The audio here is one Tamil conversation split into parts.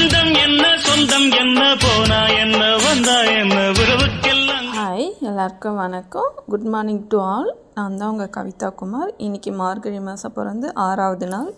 பந்தம் என்ன சொந்தம் என்ன போனா என்ன வந்தா என்ன உறவுக்கெல்லாம் ஹாய் எல்லாருக்கும் வணக்கம். குட் மார்னிங் டு ஆல் நான் தான் உங்கள் கவிதா குமார். இன்றைக்கி மார்கழி மாதம் பிறந்து ஆறாவது நாள்.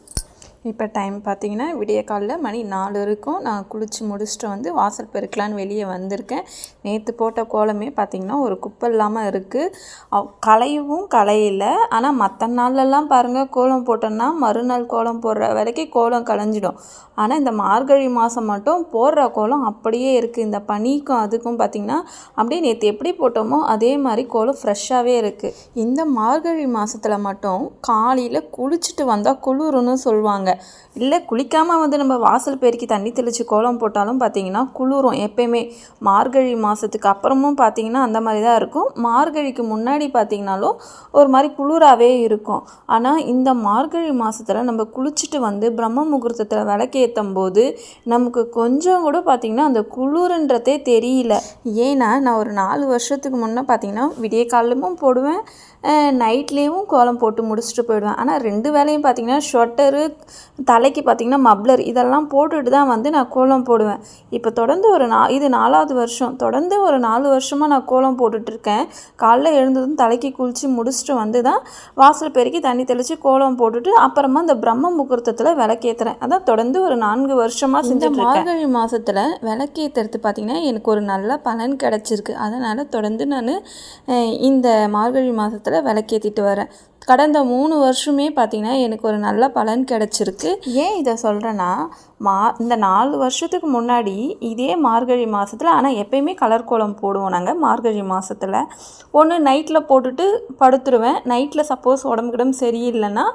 இப்போ டைம் பார்த்தீங்கன்னா விடிய காலில் மணி நாலு இருக்கும் நான் குளித்து முடிச்சுட்டு வந்து வாசல் பெருக்கலான்னு வெளியே வந்திருக்கேன். நேற்று போட்ட கோலமே பார்த்திங்கன்னா ஒரு குப்பை இல்லாமல் இருக்குது களையவும் களையல. ஆனால் மற்ற நாள்லலாம் பாருங்கள் கோலம் போட்டோன்னா மறுநாள் கோலம் போடுற வரைக்கும் கோலம் களைஞ்சிடும். ஆனால் இந்த மார்கழி மாதம் மட்டும் போடுற கோலம் அப்படியே இருக்குது இந்த பனிக்கும் அதுக்கும் பார்த்திங்கன்னா அப்படியே நேற்று எப்படி போட்டோமோ அதே மாதிரி கோலம் ஃப்ரெஷ்ஷாகவே இருக்குது இந்த மார்கழி மாதத்தில் மட்டும் காலையில் குளிச்சுட்டு வந்தால் குளிருன்னு சொல்லுவாங்க. இல்லை. குளிக்காமல் வந்து நம்ம வாசல் பெருக்கி தண்ணி தெளித்து கோலம் போட்டாலும் பார்த்திங்கன்னா குளிரும் எப்பயுமே. மார்கழி மாதத்துக்கு அப்புறமும் பார்த்திங்கன்னா அந்த மாதிரி தான் இருக்கும். மார்கழிக்கு முன்னாடி பார்த்திங்கனாலும் ஒரு மாதிரி குளிராகவே இருக்கும். ஆனால் இந்த மார்கழி மாதத்தில் நம்ம குளிச்சுட்டு வந்து பிரம்ம முகூர்த்தத்தில் விளக்கேற்றும் போது நமக்கு கொஞ்சம் கூட பார்த்திங்கன்னா அந்த குளிருன்றதே தெரியல. ஏன்னா நான் ஒரு நாலு வருஷத்துக்கு முன்னே பார்த்திங்கன்னா விடிய காலமும் போடுவேன் நைட்லேயும் கோலம் போட்டு முடிச்சுட்டு போயிடுவேன். ஆனால் ரெண்டு வேலையும் பார்த்திங்கன்னா ஸ்வெட்டரு தலைக்கு பார்த்திங்கன்னா மப்ளர் இதெல்லாம் போட்டுட்டு தான் வந்து நான் கோலம் போடுவேன். இப்போ தொடர்ந்து ஒரு நா இது நாலாவது வருஷம். தொடர்ந்து ஒரு நாலு வருஷமாக நான் கோலம் போட்டுட்ருக்கேன். காலைல எழுந்ததும் தலைக்கு குளித்து முடிச்சுட்டு வந்து தான் வாசல் பெருக்கி தண்ணி தெளித்து கோலம் போட்டுட்டு அப்புறமா இந்த பிரம்ம முகூர்த்தத்தில் விளக்கேற்றுறேன் அதான் தொடர்ந்து ஒரு நான்கு வருஷமாக செஞ்ச மார்கழி மாதத்தில் விளக்கேற்றுறது பார்த்திங்கன்னா எனக்கு ஒரு நல்ல பலன் கிடச்சிருக்கு. அதனால் தொடர்ந்து நான் இந்த மார்கழி மாதத்தில் விளக்கேற்றிட்டு வரேன். கடந்த மூணு வருஷமே பார்த்திங்கன்னா எனக்கு ஒரு நல்ல பலன் கிடச்சிருக்கு. ஏன் இதை சொல்கிறேன்னா மா இந்த நாலு வருஷத்துக்கு முன்னாடி இதே மார்கழி மாதத்தில் ஆனால் எப்பயுமே கலர் கோலம் போடுவோம் நாங்கள் மார்கழி மாதத்தில் ஒன்று நைட்டில் போட்டுட்டு படுத்துருவேன். நைட்டில் சப்போஸ் உடம்பு கிடம்பு சரியில்லைன்னா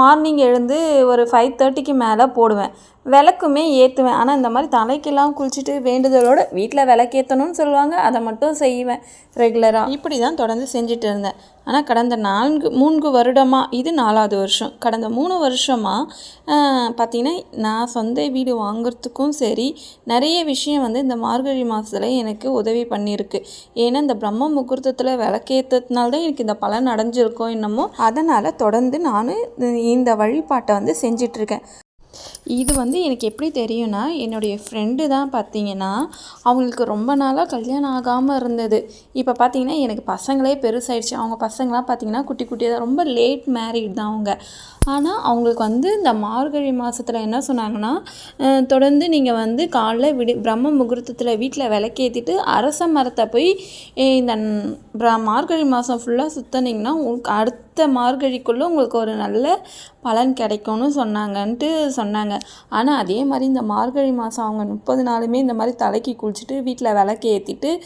மார்னிங் எழுந்து ஒரு ஃபைவ் தேர்ட்டிக்கு மேலே போடுவேன். விளக்குமே ஏற்றுவேன் ஆனால் இந்த மாதிரி தலைக்கெல்லாம் குளிச்சுட்டு வேண்டுதலோடு வீட்டில் விளக்கேற்றணும்னு சொல்லுவாங்க. அதை மட்டும் செய்வேன். ரெகுலராக இப்படி தான் தொடர்ந்து செஞ்சுட்டு இருந்தேன். ஆனால் கடந்த நான்கு மூன்று வருடமாக இது நாலாவது வருஷம். கடந்த மூணு வருஷமாக பார்த்திங்கன்னா நான் சொந்த வீடு வாங்குறதுக்கும் சரி நிறைய விஷயம் வந்து இந்த மார்கழி மாதத்தில் எனக்கு உதவி பண்ணியிருக்கு. ஏன்னா இந்த பிரம்ம முகூர்த்தத்தில் விளக்கேற்றதுனால தான் எனக்கு இந்த பலன் அடைஞ்சிருக்கோம் என்னமோ. அதனால் தொடர்ந்து நான் இந்த வழிபாட்டை வந்து செஞ்சிட்ருக்கேன் இது வந்து எனக்கு எப்படி தெரியும்னா என்னுடைய ஃப்ரெண்டு தான் பார்த்தீங்கன்னா அவங்களுக்கு ரொம்ப நாளாக கல்யாணம் ஆகாமல் இருந்தது. இப்போ பார்த்தீங்கன்னா எனக்கு பசங்களே பெருசாயிடுச்சு. அவங்க பசங்களாம் பார்த்தீங்கன்னா குட்டி குட்டியாக தான் ரொம்ப லேட் மேரிட் தான் அவங்க. ஆனால் அவங்களுக்கு வந்து இந்த மார்கழி மாதத்தில் என்ன சொன்னாங்கன்னா தொடர்ந்து நீங்கள் வந்து காலைல விடி பிரம்ம முகூர்த்தத்தில் வீட்டில் விளக்கேற்றிட்டு அரச மரத்தை போய் இந்த மார்கழி மாதம் ஃபுல்லாக சுற்றினீங்கன்னா உங்களுக்கு அடுத்த மார்கழிக்குள்ளே உங்களுக்கு ஒரு நல்ல பலன் கிடைக்கும்னு சொன்னாங்கன்ட்டு சொன்னாங்க. ஆனால் அதே மாதிரி இந்த மார்கழி மாதம் அவங்க முப்பது நாளுமே இந்த மாதிரி தலைக்கு குளிச்சுட்டு வீட்டில் விளக்கு ஏற்றிட்டு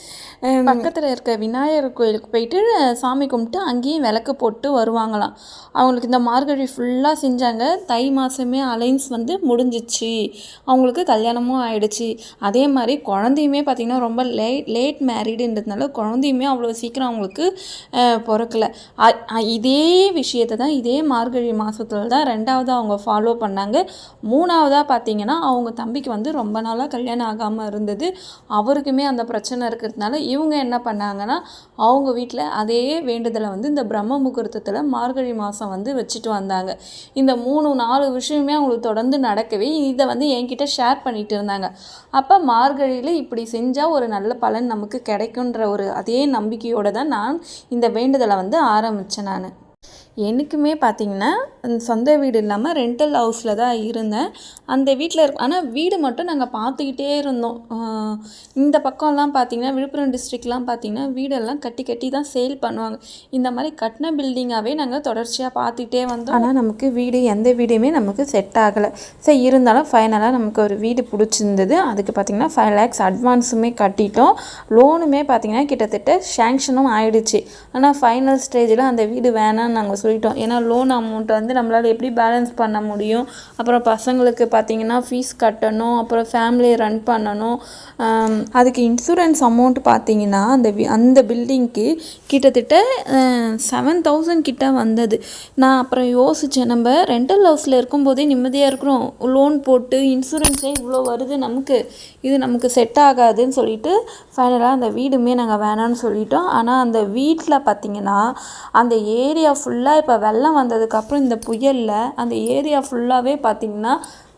பக்கத்தில் இருக்க விநாயகர் கோயிலுக்கு போயிட்டு சாமி கும்பிட்டு அங்கேயும் விளக்கு போட்டு வருவாங்களாம். அவங்களுக்கு இந்த மார்கழி ஃபுல்லாக செஞ்சாங்க. தை மாதமே அலைன்ஸ் வந்து முடிஞ்சிச்சு. அவங்களுக்கு கல்யாணமும் ஆயிடுச்சு. அதே மாதிரி குழந்தையுமே பார்த்திங்கன்னா ரொம்ப லேட் லேட் மேரீடுன்றதுனால குழந்தையுமே அவ்வளோ சீக்கிரம் அவங்களுக்கு பிறக்கலை பிறக்கல. அ- இதே விஷயத்தை தான் இதே மார்கழி மாதத்துல தான் ரெண்டாவது அவங்க ஃபாலோ பண்ணாங்க. மூணாவதாக பார்த்தீங்கன்னா அவங்க தம்பிக்கு வந்து ரொம்ப நாளாக கல்யாணம் ஆகாமல் இருந்தது. அவருக்குமே அந்த பிரச்சனை இருக்கிறதுனால இவங்க என்ன பண்ணாங்கன்னா அவங்க வீட்டில் அதே வேண்டுதலை வந்து இந்த பிரம்ம முகூர்த்தத்தில் மார்கழி மாதம் வந்து வச்சுட்டு வந்தாங்க. இந்த மூணு நாலு விஷயமே அவங்களுக்கு தொடர்ந்து நடக்கவே இதை வந்து என்கிட்ட ஷேர் பண்ணிட்டு இருந்தாங்க. அப்போ மார்கழியில் இப்படி செஞ்சால் ஒரு நல்ல பலன் நமக்கு கிடைக்குன்ற ஒரு அதே நம்பிக்கையோடு தான் நான் இந்த வேண்டுதலை வந்து ஆரம்பித்தேன் நான். எனக்குமே பார்த்தீங்கன்னா சொந்த வீடு இல்லாமல் ரெண்டல் ஹவுஸில் தான் இருந்தேன். அந்த வீட்டில் இருக்க ஆனால் வீடு மட்டும் நாங்கள் பார்த்துக்கிட்டே இருந்தோம். இந்த பக்கம்லாம் பார்த்தீங்கன்னா விழுப்புரம் டிஸ்ட்ரிக்ட்லாம் பார்த்தீங்கன்னா வீடெல்லாம் கட்டி கட்டி தான் சேல் பண்ணுவாங்க. இந்த மாதிரி கட்டின பில்டிங்காகவே நாங்கள் தொடர்ச்சியாக பார்த்துக்கிட்டே வந்தோம். ஆனால் நமக்கு வீடு எந்த வீடுமே நமக்கு செட் ஆகலை. சரி இருந்தாலும் ஃபைனலாக நமக்கு ஒரு வீடு பிடிச்சிருந்தது. அதுக்கு பார்த்திங்கன்னா ஃபைவ் லேக்ஸ் அட்வான்ஸுமே கட்டிட்டோம். லோனுமே பார்த்திங்கன்னா கிட்டத்தட்ட சேங்ஷனும் ஆயிடுச்சு. ஆனால் ஃபைனல் ஸ்டேஜில் அந்த வீடு வேணாம்னு நாங்கள் சொல்லிட்டோம். ஏன்னா லோன் அமௌண்ட் வந்து நம்மளால் எப்படி பேலன்ஸ் பண்ண முடியும்? அப்புறம் பசங்களுக்கு பார்த்திங்கன்னா ஃபீஸ் கட்டணும் அப்புறம் ஃபேமிலியை ரன் பண்ணணும். அதுக்கு இன்சூரன்ஸ் அமௌண்ட் பார்த்திங்கன்னா அந்த வி- அந்த பில்டிங்க்கு கிட்டத்தட்ட செவன் தௌசண்ட் கிட்ட வந்தது. நான் அப்புறம் யோசித்தேன் நம்ம ரெண்டல் ஹவுஸில் இருக்கும்போதே நிம்மதியாக இருக்கிறோம். லோன் போட்டு இன்சூரன்ஸே இவ்வளோ வருது நமக்கு. இது நமக்கு செட் ஆகாதுன்னு சொல்லிட்டு ஃபைனலாக அந்த வீடுமே நாங்கள் வேணாம்னு சொல்லிட்டோம். ஆனால் அந்த வீட்டில் பார்த்திங்கன்னா அந்த ஏரியா ஃபுல்லாக இப்போ வெள்ளம் வந்ததுக்கப்புறம் இந்த புயலில் அந்த ஏரியா ஃபுல்லாகவே பார்த்தீங்கன்னா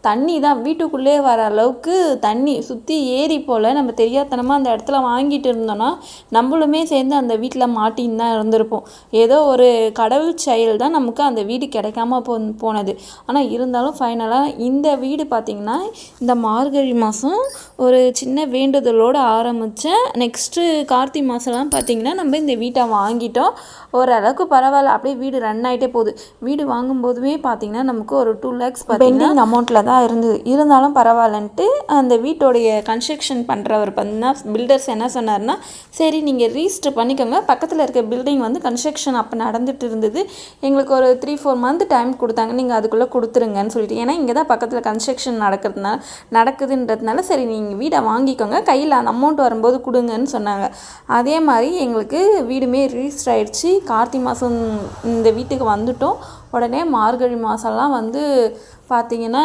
தண்ணி தான் வீட்டுக்குள்ளே வர அளவுக்கு தண்ணி சுற்றி ஏரி போல் நம்ம தெரியாதனமாக அந்த இடத்துல வாங்கிட்டு இருந்தோன்னா நம்மளுமே சேர்ந்து அந்த வீட்டில் மாட்டின்னு தான் இருந்திருப்போம். ஏதோ ஒரு கடவுள் செயல் தான் நமக்கு அந்த வீடு கிடைக்காம போ போனது. ஆனால் இருந்தாலும் ஃபைனலாக இந்த வீடு பார்த்திங்கன்னா இந்த மார்கழி மாதம் ஒரு சின்ன வேண்டுதலோடு ஆரம்பித்தேன் நெக்ஸ்ட்டு கார்த்திகை மாதம்லாம் பார்த்திங்கன்னா நம்ம இந்த வீட்டை வாங்கிட்டோம். ஓரளவுக்கு பரவாயில்ல அப்படியே வீடு ரன் ஆகிட்டே போகுது. வீடு வாங்கும்போதுமே பார்த்திங்கன்னா நமக்கு ஒரு டூ லேக்ஸ் பெண்டிங் அமௌண்ட்டில் தான் இருந்தது. இருந்தாலும் பரவாயில்லன்ட்டு அந்த வீட்டோடைய கன்ஸ்ட்ரக்ஷன் பண்ணுறவர் பார்த்தீங்கன்னா பில்டர்ஸ் என்ன சொன்னார்னா சரி நீங்கள் ரீஸ்டர் பண்ணிக்கோங்க. பக்கத்தில் இருக்க பில்டிங் வந்து கன்ஸ்ட்ரக்ஷன் அப்போ நடந்துட்டு இருந்தது. எங்களுக்கு ஒரு த்ரீ ஃபோர் மந்த் டைம் கொடுத்தாங்க. நீங்கள் அதுக்குள்ளே கொடுத்துருங்கன்னு சொல்லிட்டு. ஏன்னா இங்கே தான் பக்கத்தில் கன்ஸ்ட்ரக்ஷன் நடக்கிறதுனால நடக்குதுன்றதுனால சரி நீங்கள் வீடை வாங்கிக்கோங்க. கையில் அந்த அமௌண்ட் வரும்போது கொடுங்கன்னு சொன்னாங்க. அதே மாதிரி எங்களுக்கு வீடுமே ரீஸ்டர் ஆயிடுச்சு. கார்த்திகை மாதம் இந்த வீட்டுக்கு வந்துட்டோம். உடனே மார்கழி மாதம்லாம் வந்து பார்த்திங்கன்னா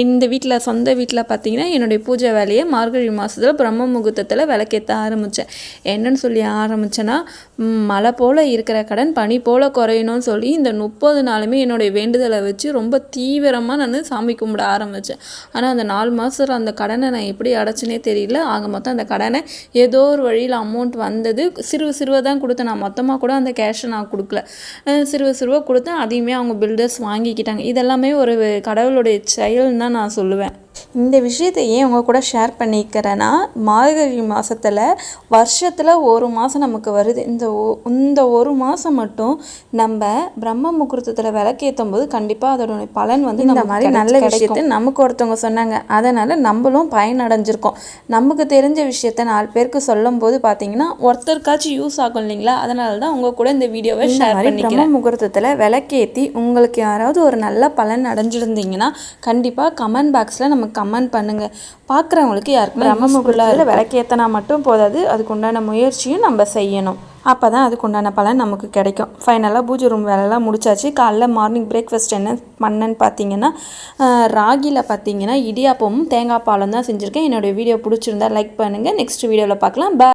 இந்த வீட்டில் சொந்த வீட்டில் பார்த்திங்கன்னா என்னுடைய பூஜை வேலையை மார்கழி மாதத்தில் பிரம்ம முகூர்த்தத்தில் விளக்கேற்ற ஆரம்பித்தேன் என்னன்னு சொல்லி ஆரம்பித்தேன்னா மழை போல் இருக்கிற கடன் பனி போல் குறையணும்னு சொல்லி இந்த முப்பது நாளுமே என்னுடைய வேண்டுதலை வச்சு ரொம்ப தீவிரமாக நான் சாமி கும்பிட ஆரம்பித்தேன் ஆனால் அந்த நாலு மாதம் அந்த கடனை நான் எப்படி அடைச்சினே தெரியல. ஆக மொத்தம் அந்த கடனை ஏதோ ஒரு வழியில் அமௌண்ட் வந்தது. சிறுவ சிறுவை தான் கொடுத்தேன். நான் மொத்தமாக கூட அந்த கேஷை நான் கொடுக்கல. சிறுவ சிறுவை கொடுத்தேன். அதையுமே அவங்க பில்டர்ஸ் வாங்கிக்கிட்டாங்க. இதெல்லாமே ஒரு கடவுளுடைய செயல்னு தான் நான் சொல்லுவேன். இந்த விஷயத்தை ஏன் உங்கள் கூட ஷேர் பண்ணிக்கிறேன்னா மார்கழி மாதத்தில் வருஷத்தில் ஒரு மாதம் நமக்கு வருது. இந்த இந்த ஒரு மாதம் மட்டும் நம்ம பிரம்ம முகூர்த்தத்தில் விளக்கேற்றும் போது கண்டிப்பாக அதோட பலன் வந்து இந்த மாதிரி நல்ல விஷயத்தை நமக்கு ஒருத்தவங்க சொன்னாங்க. அதனால் நம்மளும் பயனடைஞ்சிருக்கோம். நமக்கு தெரிஞ்ச விஷயத்த நாலு பேருக்கு சொல்லும் போது பார்த்தீங்கன்னா ஒருத்தருக்காச்சும் யூஸ் ஆகும் இல்லைங்களா? அதனால தான் உங்கள் கூட இந்த வீடியோவை ஷேர் பண்ணிக்கிறேன் பிரம்ம முகூர்த்தத்தில் விளக்கேற்றி உங்களுக்கு யாராவது ஒரு நல்ல பலன் அடைஞ்சிருந்தீங்கன்னா கண்டிப்பாக கமெண்ட் பாக்ஸில் நமக்கு கமெண்ட் பண்ணுங்கள் பார்க்குறவங்களுக்கு யாருக்கும் பிரம்ம முகூர்த்தத்தில் விளக்கேற்றினா மட்டும் போதாது. அதுக்கு உண்டான முயற்சியும் நம்ம செய்யணும். அப்போ தான் அதுக்கு உண்டான பலன் நமக்கு கிடைக்கும். ஃபைனலாக பூஜை ரூம் வேலைலாம் முடிச்சாச்சு. காலைல மார்னிங் பிரேக்ஃபாஸ்ட் என்ன பண்ணேன்னு பார்த்தீங்கன்னா ராகியில் பார்த்தீங்கன்னா இடியாப்பமும் தேங்காய் பாலும் தான் செஞ்சுருக்கேன். என்னோடய வீடியோ பிடிச்சிருந்தா லைக் பண்ணுங்கள் நெக்ஸ்ட் வீடியோவில் பார்க்கலாம். பை